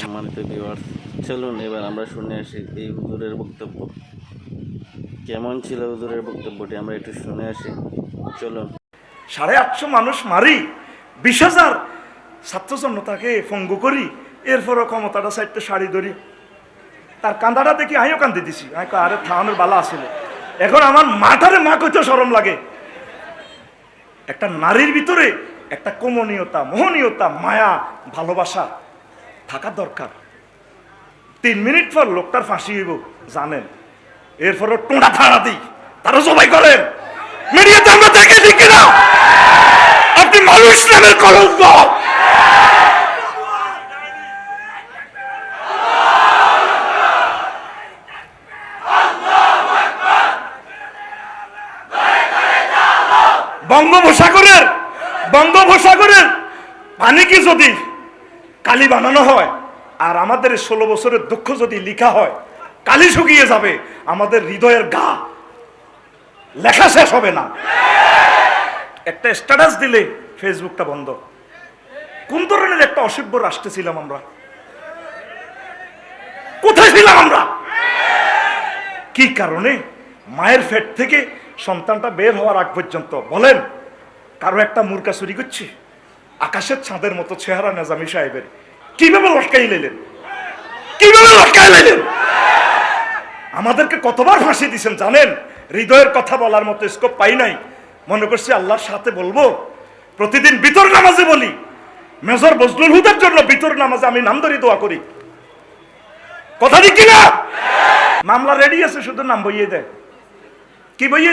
সম্মানিত ভিউয়ার্স চলুন এবার আমরা শুনে আসি এই হুজুরের বক্তব্য। কেমন ছিল হুজুরের বক্তব্যটি? আমরা একটু শুনে আসি। চলুন। সাড়ে আটশো মানুষ মারি, বিশ হাজার ছাত্র জনতাকে ফঙ্গু করি, এরপরও ক্ষমতাটা সাইডটা শাড়ি ধরি। তার কান্দাটা দেখি আমিও কান্দি দিছি। আমি আরে থানের বালা আছিল এখন আমার মাথারে মা কইতে সরম লাগে। একটা নারীর ভিতরে একটা কমনীয়তা, মোহনীয়তা, মায়া, ভালোবাসা। থাকা দরকার। তিন মিনিট পর লোকটার ফাঁসি হইব, জানেন। এরপরও টোঁড়া থাড়া দিই তারা সবাই করেন। মিডিয়াতে আমরা দেখে ঠিক না আপনি মানুষ নামের কলঙ্ক। বঙ্গোপসাগরের বঙ্গোপসাগরের পানি কি যদি কালি বানানো হয়। আর আমাদের ষোলো বছরের দুঃখ যদি লিখা হয়, কালি শুকিয়ে যাবে, আমাদের হৃদয়ের গা লেখা শেষ হবে না। একটা স্ট্যাটাস দিলে ফেসবুকটা বন্ধ। কোন ধরনের একটা অসভ্য রাষ্ট্রে ছিলাম আমরা? কোথায় ছিলাম আমরা? কি কারণে? মায়ের ফেট থেকে সন্তানটা বের হওয়ার আগ পর্যন্ত। বলেন, কারও একটা মুরকা চুরি করছে? আকাশের ছাদের মতো চেহারা নেজামি সাহেবের। কীভাবে লটকাই লেলেন কীভাবে লটকাই লেলেন আমাদেরকে কতবার ফাঁসি দিয়েছেন জানেন? হৃদয়ের কথা বলার মতো স্কোপ পাই নাই। মনে করছি আল্লাহর সাথে বলব, প্রতিদিন বিতর নামাজে বলি। মেজর বজলুল হুদার জন্য বিতর নামাজে আমি নাম ধরে দোয়া করি। কথা দিক কিনা? মামলা রেডি আছে, শুধু নাম বইয়ে দেয় কি বইয়ে